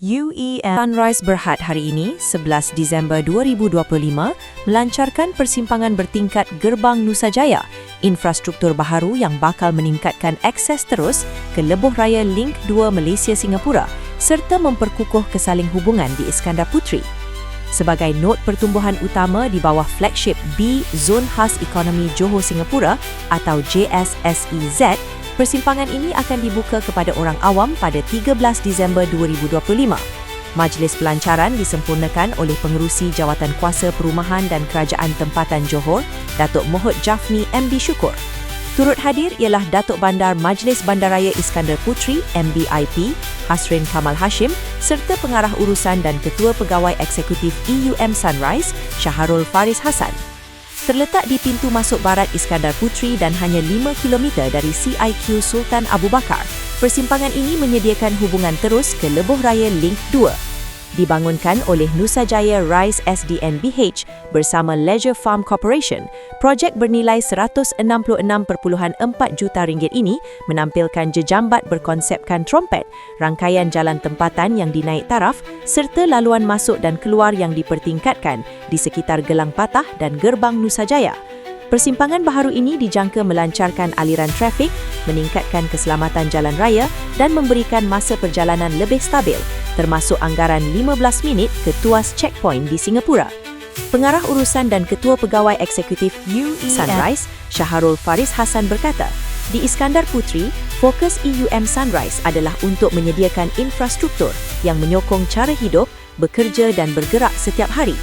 UEM Sunrise Berhad hari ini, 11 Disember 2025, melancarkan persimpangan bertingkat Gerbang Nusa Jaya, infrastruktur baharu yang bakal meningkatkan akses terus ke lebuh raya Link 2 Malaysia-Singapura serta memperkukuh kesaling hubungan di Iskandar Puteri. Sebagai not pertumbuhan utama di bawah flagship B Zone Khas Ekonomi Johor Singapura atau JSSEZ, Persimpangan ini akan dibuka kepada orang awam pada 13 Disember 2025. Majlis pelancaran disempurnakan oleh Pengerusi Jawatan Kuasa Perumahan dan Kerajaan Tempatan Johor, Datuk Mohd Jafni MB Syukur. Turut hadir ialah Datuk Bandar Majlis Bandaraya Iskandar Puteri MBIP, Hasrin Kamal Hashim serta Pengarah Urusan dan Ketua Pegawai Eksekutif EUM Sunrise, Syaharul Faris Hassan terletak di pintu masuk barat Iskandar Puteri dan hanya 5 km dari CIQ Sultan Abu Bakar. Persimpangan ini menyediakan hubungan terus ke lebuh raya Link 2 dibangunkan oleh Nusa Jaya Rise SDNBH bersama Leisure Farm Corporation. Projek bernilai 166.4 juta ringgit ini menampilkan jejambat berkonsepkan trompet, rangkaian jalan tempatan yang dinaik taraf serta laluan masuk dan keluar yang dipertingkatkan di sekitar Gelang Patah dan Gerbang Nusa Jaya. Persimpangan baharu ini dijangka melancarkan aliran trafik, meningkatkan keselamatan jalan raya dan memberikan masa perjalanan lebih stabil, termasuk anggaran 15 minit ke tuas checkpoint di Singapura. Pengarah Urusan dan Ketua Pegawai Eksekutif UEM Sunrise, Syaharul Faris Hassan berkata, di Iskandar Puteri, fokus EUM Sunrise adalah untuk menyediakan infrastruktur yang menyokong cara hidup, bekerja dan bergerak setiap hari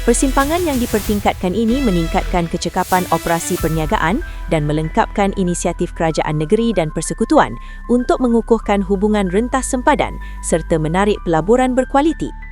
Persimpangan yang dipertingkatkan ini meningkatkan kecekapan operasi perniagaan dan melengkapkan inisiatif kerajaan negeri dan persekutuan untuk mengukuhkan hubungan rentas sempadan serta menarik pelaburan berkualiti.